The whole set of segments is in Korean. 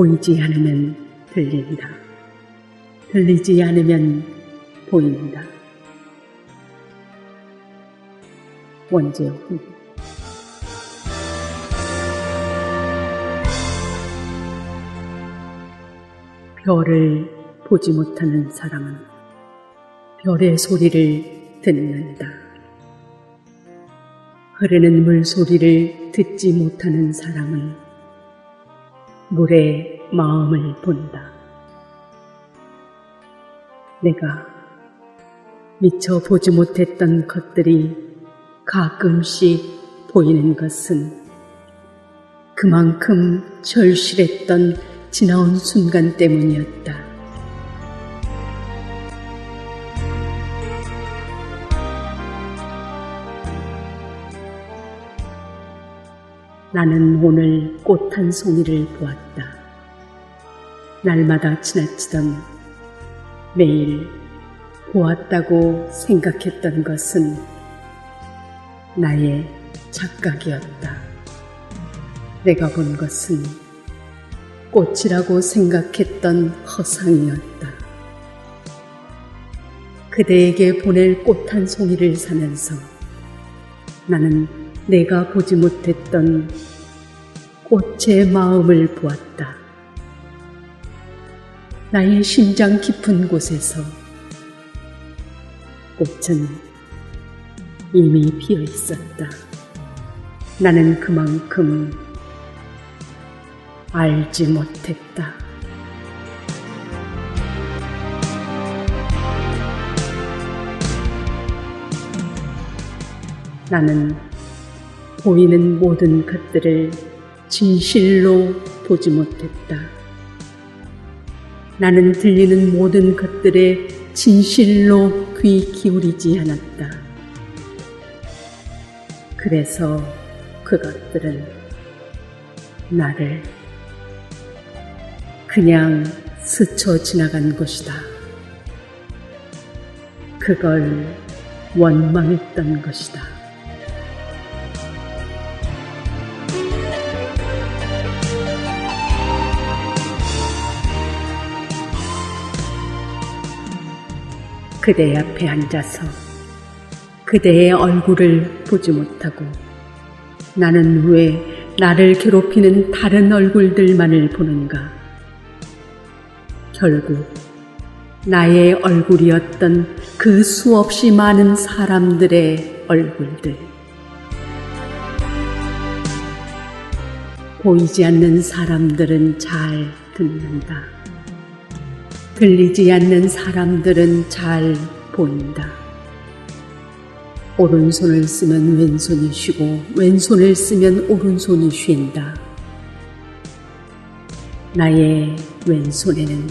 보이지 않으면 들린다. 들리지 않으면 보인다. 원재훈 별을 보지 못하는 사람은 별의 소리를 듣는다. 흐르는 물 소리를 듣지 못하는 사람은 물의 마음을 본다. 내가 미처 보지 못했던 것들이 가끔씩 보이는 것은 그만큼 절실했던 지나온 순간 때문이었다. 나는 오늘 꽃 한 송이를 보았다. 날마다 지나치던 매일 보았다고 생각했던 것은 나의 착각이었다. 내가 본 것은 꽃이라고 생각했던 허상이었다. 그대에게 보낼 꽃 한 송이를 사면서 나는 내가 보지 못했던 꽃의 마음을 보았다. 나의 심장 깊은 곳에서 꽃은 이미 피어 있었다. 나는 그만큼 알지 못했다. 나는 보이는 모든 것들을 진실로 보지 못했다. 나는 들리는 모든 것들에 진실로 귀 기울이지 않았다. 그래서 그것들은 나를 그냥 스쳐 지나간 것이다. 그걸 원망했던 것이다. 그대 앞에 앉아서 그대의 얼굴을 보지 못하고 나는 왜 나를 괴롭히는 다른 얼굴들만을 보는가? 결국 나의 얼굴이었던 그 수없이 많은 사람들의 얼굴들. 보이지 않는 사람들은 잘 듣는다. 들리지 않는 사람들은 잘 보인다. 오른손을 쓰면 왼손이 쉬고 왼손을 쓰면 오른손이 쉰다. 나의 왼손에는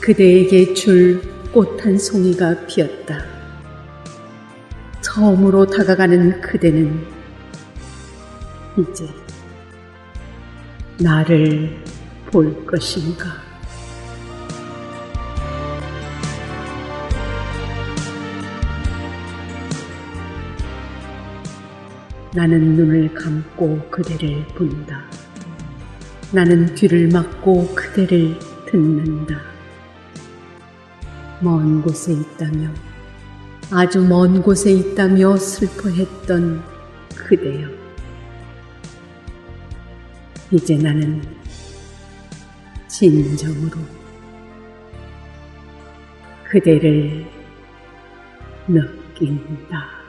그대에게 줄 꽃 한 송이가 피었다. 처음으로 다가가는 그대는 이제 나를 볼 것인가? 나는 눈을 감고 그대를 본다. 나는 귀를 막고 그대를 듣는다. 먼 곳에 있다며, 아주 먼 곳에 있다며 슬퍼했던 그대여. 이제 나는 진정으로 그대를 느낀다.